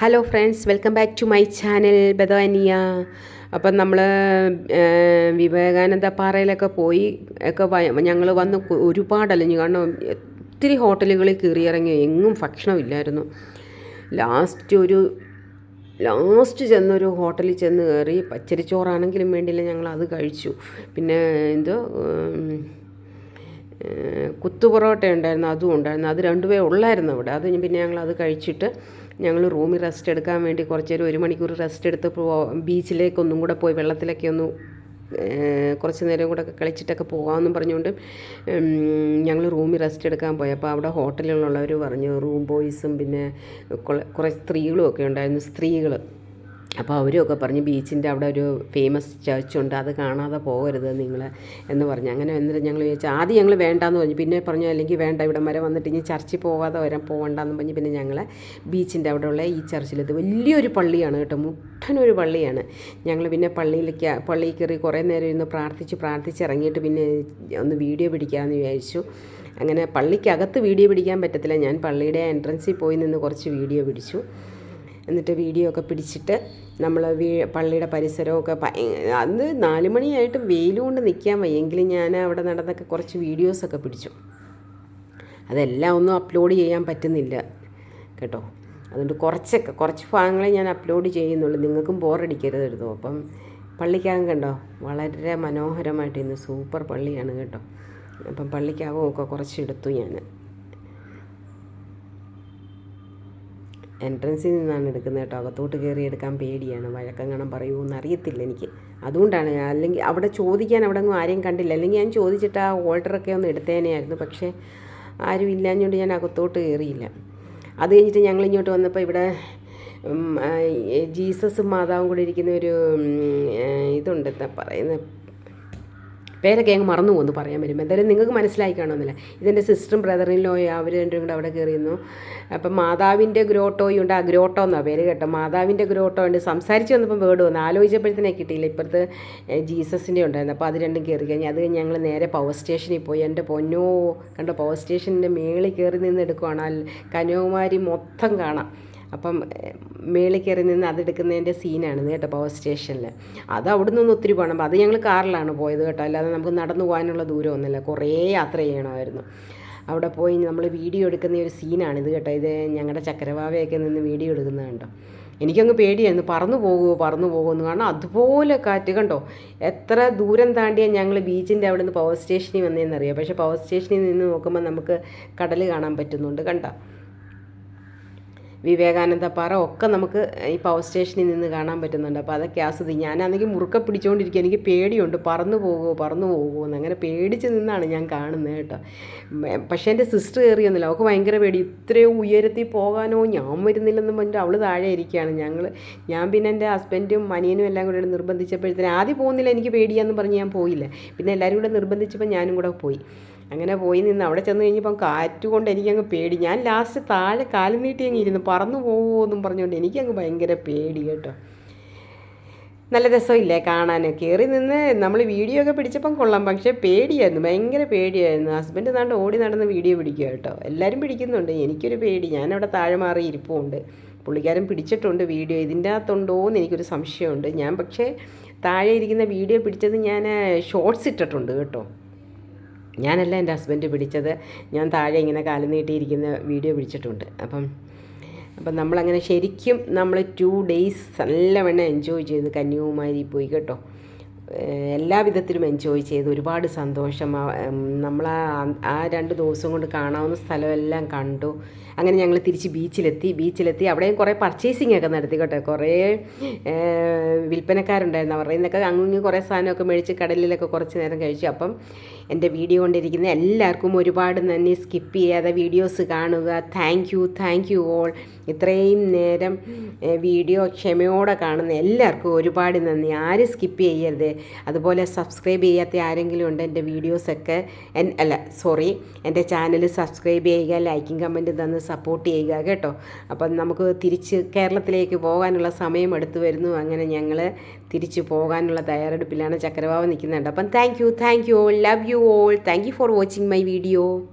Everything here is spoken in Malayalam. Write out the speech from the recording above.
Hello friends welcome back to my channel ബദവാനിയ അപ്പം നമ്മൾ വിവേകാനന്ദ പാറയിലൊക്കെ പോയി ഒക്കെ ഞങ്ങൾ വന്ന് ഒരുപാട് അലഞ്ഞു കാരണം ഒത്തിരി ഹോട്ടലുകളിൽ കയറിയിറങ്ങി എങ്ങും ഭക്ഷണമില്ലായിരുന്നു ലാസ്റ്റ് ഒരു ലാസ്റ്റ് ചെന്നൊരു ഹോട്ടലിൽ ചെന്ന് കയറി പച്ചരിച്ചോറാണെങ്കിലും വേണ്ടിയില്ല ഞങ്ങൾ അത് കഴിച്ചു. പിന്നെ എന്തോ കുത്തുപൊറോട്ട ഉണ്ടായിരുന്നു അതും ഉണ്ടായിരുന്നു. അത് രണ്ടുപേ ഉള്ളായിരുന്നു അവിടെ. അത് പിന്നെ ഞങ്ങൾ അത് കഴിച്ചിട്ട് ഞങ്ങൾ റൂമിൽ റെസ്റ്റ് എടുക്കാൻ വേണ്ടി കുറച്ച് നേരം ഒരു മണിക്കൂർ റെസ്റ്റ് എടുത്ത് ബീച്ചിലേക്കൊന്നും കൂടെ പോയി വെള്ളത്തിലൊക്കെ ഒന്ന് കുറച്ച് നേരം കൂടെ കളിച്ചിട്ടൊക്കെ പോകാമെന്നും പറഞ്ഞുകൊണ്ട് ഞങ്ങൾ റൂമിൽ റെസ്റ്റ് എടുക്കാൻ പോയി. അപ്പോൾ അവിടെ ഹോട്ടലിലുള്ളവർ പറഞ്ഞു റൂം ബോയ്സും പിന്നെ കുറേ സ്ത്രീകളും ഒക്കെ ഉണ്ടായിരുന്നു സ്ത്രീകൾ അപ്പോൾ അവരുമൊക്കെ പറഞ്ഞ് ബീച്ചിന്റെ അവിടെ ഒരു ഫേമസ് ചർച്ച് ഉണ്ട് അത് കാണാതെ പോകരുത് നിങ്ങൾ എന്ന് പറഞ്ഞു. അങ്ങനെ എന്നിട്ട് ഞങ്ങൾ ചോദിച്ചു ആദ്യം ഞങ്ങൾ വേണ്ടാന്ന് പറഞ്ഞു. പിന്നെ പറഞ്ഞു അല്ലെങ്കിൽ വേണ്ട ഇവിടെ വരെ വന്നിട്ട് ഇനി ചർച്ചിൽ പോകാതെ വരാൻ പോകണ്ടെന്ന് പറഞ്ഞ് പിന്നെ ഞങ്ങൾ ബീച്ചിന്റെ അവിടെയുള്ള ഈ ചർച്ചിലെത്തി വലിയൊരു പള്ളിയാണ് കേട്ടോ മുട്ടനൊരു പള്ളിയാണ്. ഞങ്ങൾ പിന്നെ പള്ളിയിലേക്ക് പള്ളിയിൽ കയറി കുറേ നേരം ഇരുന്ന് പ്രാർത്ഥിച്ച് പ്രാർത്ഥിച്ച് ഇറങ്ങിയിട്ട് പിന്നെ ഒന്ന് വീഡിയോ പിടിക്കാമെന്ന് വിചാരിച്ചു. അങ്ങനെ പള്ളിക്കകത്ത് വീഡിയോ പിടിക്കാൻ പറ്റത്തില്ല. ഞാൻ പള്ളിയുടെ എൻട്രൻസിൽ പോയി നിന്ന് കുറച്ച് വീഡിയോ പിടിച്ചു. എന്നിട്ട് വീഡിയോ ഒക്കെ പിടിച്ചിട്ട് നമ്മൾ വീ പള്ളിയുടെ പരിസരമൊക്കെ അന്ന് നാല് മണിയായിട്ട് വെയിലുകൊണ്ട് നിൽക്കാൻ വയ്യെങ്കിലും ഞാൻ അവിടെ നടന്നൊക്കെ കുറച്ച് വീഡിയോസൊക്കെ പിടിച്ചു. അതെല്ലാം ഒന്നും അപ്ലോഡ് ചെയ്യാൻ പറ്റുന്നില്ല കേട്ടോ. അതുകൊണ്ട് കുറച്ചൊക്കെ കുറച്ച് ഭാഗങ്ങളെ ഞാൻ അപ്ലോഡ് ചെയ്യുന്നുള്ളൂ. നിങ്ങൾക്കും ബോറടിക്കരുത് അപ്പം പള്ളിക്കകം കണ്ടോ? വളരെ മനോഹരമായിട്ട് ഇന്ന് സൂപ്പർ പള്ളിയാണ് കേട്ടോ. അപ്പം പള്ളിക്കകം ഒക്കെ കുറച്ച് എടുത്തു ഞാൻ. എൻട്രൻസിൽ നിന്നാണ് എടുക്കുന്നത് കേട്ടോ. അകത്തോട്ട് കയറി എടുക്കാൻ പേടിയാണ്. വഴക്കങ്ങണം പറയുമോ അറിയത്തില്ല എനിക്ക്. അതുകൊണ്ടാണ് അല്ലെങ്കിൽ അവിടെ ചോദിക്കാൻ അവിടെ ഒന്നും ആരെയും കണ്ടില്ല. അല്ലെങ്കിൽ ഞാൻ ചോദിച്ചിട്ട് ആ ഓർഡറൊക്കെ ഒന്ന് എടുത്തേനെയായിരുന്നു. പക്ഷേ ആരും ഇല്ലാഞ്ഞുകൊണ്ട് ഞാൻ അകത്തോട്ട് കയറിയില്ല. അത് കഴിഞ്ഞിട്ട് ഞങ്ങൾ ഇങ്ങോട്ട് വന്നപ്പോൾ ഇവിടെ ജീസസും മാതാവും കൂടി ഇരിക്കുന്ന ഒരു ഇതുണ്ട്. എന്താ പറയുന്നത് പേരൊക്കെ അങ്ങ് മറന്നു പോകുന്നു പറയാൻ വരുമ്പോൾ എന്തായാലും നിങ്ങൾക്ക് മനസ്സിലായി കാണുമെന്നില്ല ഇതെന്റെ സിസ്റ്ററും ബ്രദറിലോ അവർ രണ്ടും കൂടെ അവിടെ കയറിയിരുന്നു അപ്പം മാതാവിന്റെ ഗ്രോട്ടോയുണ്ട് ആ ഗ്രോട്ടോ എന്നാണ് പേര് കേട്ടോ? മാതാവിന്റെ ഗ്രോട്ടോ ഉണ്ട്. സംസാരിച്ച് വന്നപ്പോൾ വേർഡ് വന്നു. ആലോചിച്ചപ്പോഴത്തേനെ കിട്ടിയില്ല. ഇപ്പുറത്ത് ഏഹ്, ജീസസിന്റെ ഉണ്ടായിരുന്നു. അപ്പോൾ അത് രണ്ടും കയറി കഴിഞ്ഞ് അത് ഞങ്ങൾ നേരെ പവർ സ്റ്റേഷനിൽ പോയി. എന്റെ പൊന്നോ കണ്ടോ? പവർ സ്റ്റേഷന്റെ മേളിൽ കയറി നിന്ന് എടുക്കുവാണ്. കന്യാകുമാരി മൊത്തം കാണാം. അപ്പം മേളിൽ കയറി നിന്ന് അതെടുക്കുന്നതിന്റെ സീനാണ് കേട്ടോ പവർ സ്റ്റേഷനിൽ അത് അവിടെ നിന്ന് ഒത്തിരി പോകണം അത് ഞങ്ങൾ കാറിലാണ് പോയത് കേട്ടോ. അല്ലാതെ നമുക്ക് നടന്നു പോകാനുള്ള ദൂരമൊന്നുമില്ല കുറേ യാത്ര ചെയ്യണമായിരുന്നു. അവിടെ പോയി നമ്മൾ വീഡിയോ എടുക്കുന്ന ഒരു സീനാണിത് കേട്ടോ. ഇത് ഞങ്ങളുടെ ചക്രവാവയൊക്കെ നിന്ന് വീഡിയോ എടുക്കുന്നത് കണ്ടോ? എനിക്കങ്ങ് പേടിയായിരുന്നു. പറന്നു പോകുമോ പറന്നു പോകുമെന്ന് കാരണം അതുപോലെ കാറ്റ് കണ്ടോ? എത്ര ദൂരം താണ്ടിയാണ് ഞങ്ങൾ ബീച്ചിന്റെ അവിടെ നിന്ന് പവർ സ്റ്റേഷനിൽ വന്നതെന്നറിയാം പക്ഷേ പവർ സ്റ്റേഷനിൽ നിന്ന് നോക്കുമ്പോൾ നമുക്ക് കടൽ കാണാൻ പറ്റുന്നുണ്ട്. കണ്ടോ? വിവേകാനന്ദ പാറ ഒക്കെ നമുക്ക് ഈ പവർ സ്റ്റേഷനിൽ നിന്ന് കാണാൻ പറ്റുന്നുണ്ട്. അപ്പോൾ അതൊക്കെ ആസ്വദിക്കും ഞാനാണെങ്കിൽ മുറുക്ക പിടിച്ചുകൊണ്ടിരിക്കുക എനിക്ക് പേടിയുണ്ട്. പറന്നു പോകുമോ പറന്നു പോകുമോ എന്ന്. അങ്ങനെ പേടിച്ച് നിന്നാണ് ഞാൻ കാണുന്നത് കേട്ടോ. പക്ഷേ എന്റെ സിസ്റ്റർ കയറിയൊന്നുമില്ല അവൾക്ക് ഭയങ്കര പേടി. ഇത്രയും ഉയരത്തിൽ പോകാനോ ഞാൻ വരുന്നില്ലെന്നും പറഞ്ഞിട്ട് അവൾ താഴെ ഇരിക്കുകയാണ്. ഞങ്ങൾ ഞാൻ പിന്നെ എന്റെ ഹസ്ബൻഡും അനിയനും എല്ലാം കൂടെ നിർബന്ധിച്ചപ്പോഴത്തേന് ആദ്യം പോകുന്നില്ല എനിക്ക് പേടിയാന്ന് പറഞ്ഞ് ഞാൻ പോയില്ല. പിന്നെ എല്ലാവരും കൂടെ നിർബന്ധിച്ചപ്പോൾ ഞാനും കൂടെ പോയി. അങ്ങനെ പോയി നിന്ന് അവിടെ ചെന്ന് കഴിഞ്ഞപ്പം കാറ്റ് കൊണ്ട് എനിക്കങ്ങ് പേടി. ഞാൻ ലാസ്റ്റ് താഴെ കാലും നീട്ടി അങ്ങ് ഇരുന്നു പറന്നു പോകുമോ എന്നും പറഞ്ഞുകൊണ്ട് എനിക്കങ്ങ് ഭയങ്കര പേടി കേട്ടോ. നല്ല രസമില്ലേ കാണാൻ കയറി നിന്ന് നമ്മൾ വീഡിയോ ഒക്കെ പിടിച്ചപ്പം കൊള്ളാം. പക്ഷേ പേടിയായിരുന്നു. ഭയങ്കര പേടിയായിരുന്നു. ഹസ്ബൻഡ് നാണ്ട് ഓടി നടന്ന് വീഡിയോ പിടിക്കുക കേട്ടോ. എല്ലാവരും പിടിക്കുന്നുണ്ട്. എനിക്കൊരു പേടി. ഞാനവിടെ താഴെ മാറി ഇരിപ്പുണ്ട്. പുള്ളിക്കാരൻ പിടിച്ചിട്ടുണ്ട് വീഡിയോ ഇതിന്റെ അകത്തുണ്ടോ എന്ന് എനിക്കൊരു സംശയമുണ്ട്. ഞാൻ പക്ഷേ താഴെ ഇരിക്കുന്ന വീഡിയോ പിടിച്ചത് ഞാൻ ഷോർട്സ് ഇട്ടിട്ടുണ്ട് കേട്ടോ. ഞാനല്ല എന്റെ ഹസ്ബൻഡ് പിടിച്ചത്. ഞാൻ താഴെ ഇങ്ങനെ കാലം നീട്ടിയിരിക്കുന്ന വീഡിയോ പിടിച്ചിട്ടുണ്ട്. അപ്പം അപ്പം നമ്മളങ്ങനെ ശരിക്കും നമ്മൾ ടു ഡേയ്സ് നല്ലവണ്ണം എൻജോയ് ചെയ്ത് കന്യാകുമാരി പോയി കേട്ടോ. എല്ലാ വിധത്തിലും എൻജോയ് ചെയ്ത് ഒരുപാട് സന്തോഷം. നമ്മൾ ആ രണ്ട് ദിവസം കൊണ്ട് കാണാവുന്ന സ്ഥലമെല്ലാം കണ്ടു. അങ്ങനെ ഞങ്ങൾ തിരിച്ച് ബീച്ചിലെത്തി ബീച്ചിലെത്തി അവിടെയും കുറേ പർച്ചേസിംഗ് ഒക്കെ നടത്തി കേട്ടോ. കുറേ വിൽപ്പനക്കാരുണ്ടായിരുന്നു. അവരുടെ നിന്നൊക്കെ അങ്ങ് കുറേ സാധനമൊക്കെ മേടിച്ച് കടലിലൊക്കെ കുറച്ച് നേരം കഴിച്ചു. അപ്പം എന്റെ വീഡിയോ കൊണ്ടിരിക്കുന്ന എല്ലാവർക്കും ഒരുപാട് നന്ദി. സ്കിപ്പ് ചെയ്യാതെ വീഡിയോസ് കാണുക. Thank you thank you all ഇത്രയും നേരം വീഡിയോ ക്ഷമയോടെ കാണുന്ന എല്ലാവർക്കും ഒരുപാട് നന്ദി. ആരും സ്കിപ്പ് ചെയ്യരുത്. അതുപോലെ സബ്സ്ക്രൈബ് ചെയ്യാത്ത ആരെങ്കിലും ഉണ്ട് എന്റെ വീഡിയോസൊക്കെ അല്ല സോറി എന്റെ ചാനൽ സബ്സ്ക്രൈബ് ചെയ്യുക ലൈക്കും കമന്റും തന്ന് സപ്പോർട്ട് ചെയ്യുക കേട്ടോ. അപ്പം നമുക്ക് തിരിച്ച് കേരളത്തിലേക്ക് പോകാനുള്ള സമയം എടുത്തു വരുന്നു. അങ്ങനെ ഞങ്ങൾ തിരിച്ചു പോകാനുള്ള തയ്യാറെടുപ്പിലാണ് ചക്രവാവ് നിൽക്കുന്നുണ്ട് അപ്പം thank you thank you all love you all thank you for watching my video